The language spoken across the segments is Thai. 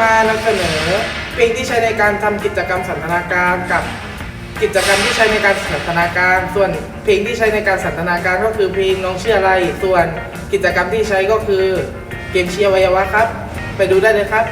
มานำเสนอเพลงที่ใช้ในการทำกิจกรรมสันทนาการกับกิจกรรมที่ใช้ในการสันทนาการ ส่วนเพลงที่ใช้ในการสันทนาการก็คือเพลงน้องเชื่ออะไร ส่วนกิจกรรมที่ใช้ก็คือเกมเชียร์วัยวะครับ ไปดูได้เลยครับ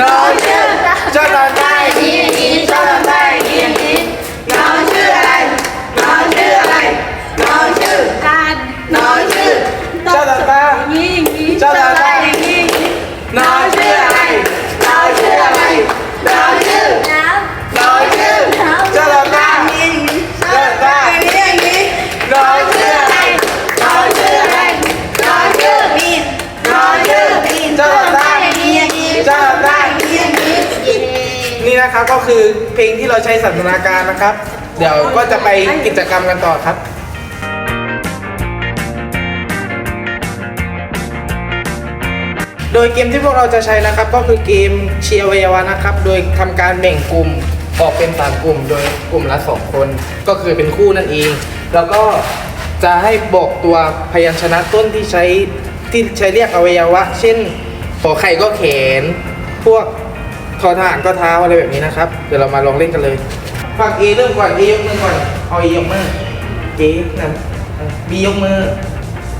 น้ นี่นะครับก็คือเพลงที่เราใช้สันทนาการนะครับ เดี๋ยวก็จะไปกิจกรรมกันต่อครับโดยเกมที่พวกเราจะใช้นะครับ ก็คือเกมเชียร์วัยวะนะครับ โดยทำการแบ่งกลุ่มออกเป็นสามกลุ่ม โดยกลุ่มละสองคน ก็คือเป็นคู่นั่นเอง แล้วก็จะให้บอกตัวพยัญชนะต้นที่ใช้ที่ใช้เรียกอวัยวะ เช่นขอไข่ก็แขน พวก ทอทหารก็เท้าอะไรแบบนี้นะครับ เดี๋ยวเรามาลองเล่นกันเลย ฝั่ง A เริ่มก่อน A ยกมือก่อน เอา A ยกมือ A นะ B ยกมือ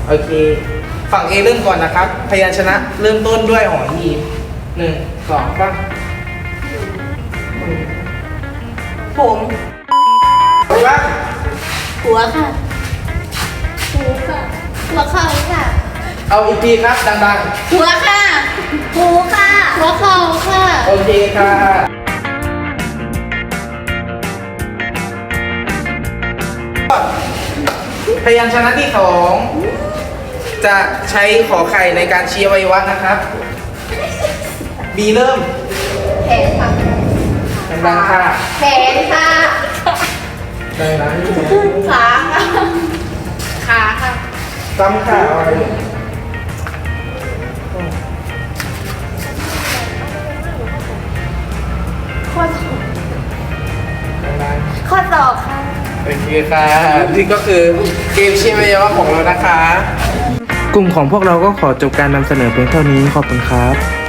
โอเค ฝั่ง A เริ่มก่อนนะครับ พยัญชนะเริ่มต้นด้วยหอหีบหนึ่งสองสามผมว่าหัวค่ะหูค่ะ หัวเข่าค่ะ เอาอีกทีครับดังหัวค่ะหูค่ะ หัวเข่าค่ะๆโอเคค่ะพยัญชนะที่สองจะใช้ขอไข่ในการชี้อวัยวะนะครับ B เริ่มแขนค่ะดังๆค่ะ แขนค่ะดังๆขาค่ะขาค่ะซ้ำค่ะเอาอะไร ข้อศอกค่ะๆโอเคค่ะนี่ก็คือเกมชี้อวัยวะของเรานะคะ กลุ่มของพวกเราก็ขอจบการนำเสนอเพียงเท่านี้ขอบคุณครับ